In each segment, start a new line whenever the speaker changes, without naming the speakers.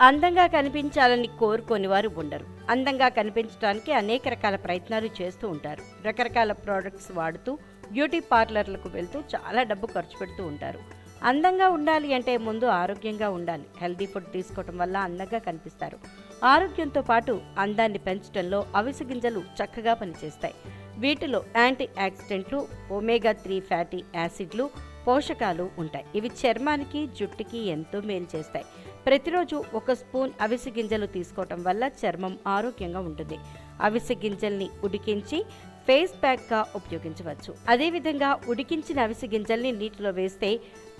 అందంగా కనిపించాలని కోరుకోని వారు ఉండరు. అందంగా కనిపించడానికి అనేక రకాల ప్రయత్నాలు చేస్తూ ఉంటారు. రకరకాల ప్రోడక్ట్స్ వాడుతూ బ్యూటీ పార్లర్లకు వెళ్తూ చాలా డబ్బు ఖర్చు పెడుతూ ఉంటారు. అందంగా ఉండాలి అంటే ముందు ఆరోగ్యంగా ఉండాలి. హెల్దీ ఫుడ్ తీసుకోవటం వల్ల అందంగా కనిపిస్తారు. ఆరోగ్యంతో పాటు అందాన్ని పెంచడంలో అవిసె గింజలు చక్కగా పనిచేస్తాయి. వీటిలో యాంటీ యాక్సిడెంట్లు ఒమేగా త్రీ ఫ్యాటీ యాసిడ్లు పోషకాలు ఉంటాయి. ఇవి చర్మానికి జుట్టుకి ఎంతో మేలు చేస్తాయి. ప్రతిరోజు ఒక స్పూన్ అవిసె గింజలు తీసుకోవటం వల్ల చర్మం ఆరోగ్యంగా ఉంటుంది. అవిసె గింజల్ని ఉడికించి ఫేస్ ప్యాక్గా ఉపయోగించవచ్చు. అదేవిధంగా ఉడికించిన అవిసె గింజల్ని నీటిలో వేస్తే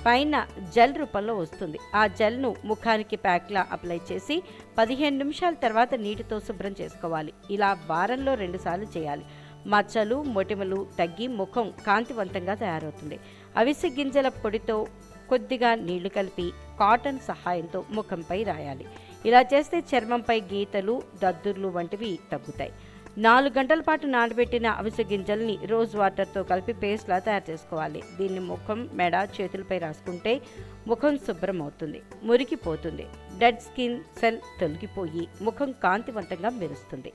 పైన జెల్ రూపంలో వస్తుంది. ఆ జెల్ను ముఖానికి ప్యాక్లా అప్లై చేసి పదిహేను నిమిషాల తర్వాత నీటితో శుభ్రం చేసుకోవాలి. ఇలా వారంలో రెండుసార్లు చేయాలి. మచ్చలు మొటిమలు తగ్గి ముఖం కాంతివంతంగా తయారవుతుంది. అవిసె గింజల పొడితో కొద్దిగా నీళ్ళు కలిపి కాటన్ సహాయంతో ముఖంపై రాయాలి. ఇలా చేస్తే చర్మంపై గీతలు దద్దుర్లు వంటివి తగ్గుతాయి. నాలుగు గంటల పాటు నానబెట్టిన అవిసె గింజల్ని రోజ్ వాటర్తో కలిపి పేస్ట్లా తయారు చేసుకోవాలి. దీన్ని ముఖం మెడ చేతులపై రాసుకుంటే ముఖం శుభ్రం అవుతుంది మురికిపోతుంది. డెడ్ స్కిన్ సెల్ తొలగిపోయి ముఖం కాంతివంతంగా మెరుస్తుంది.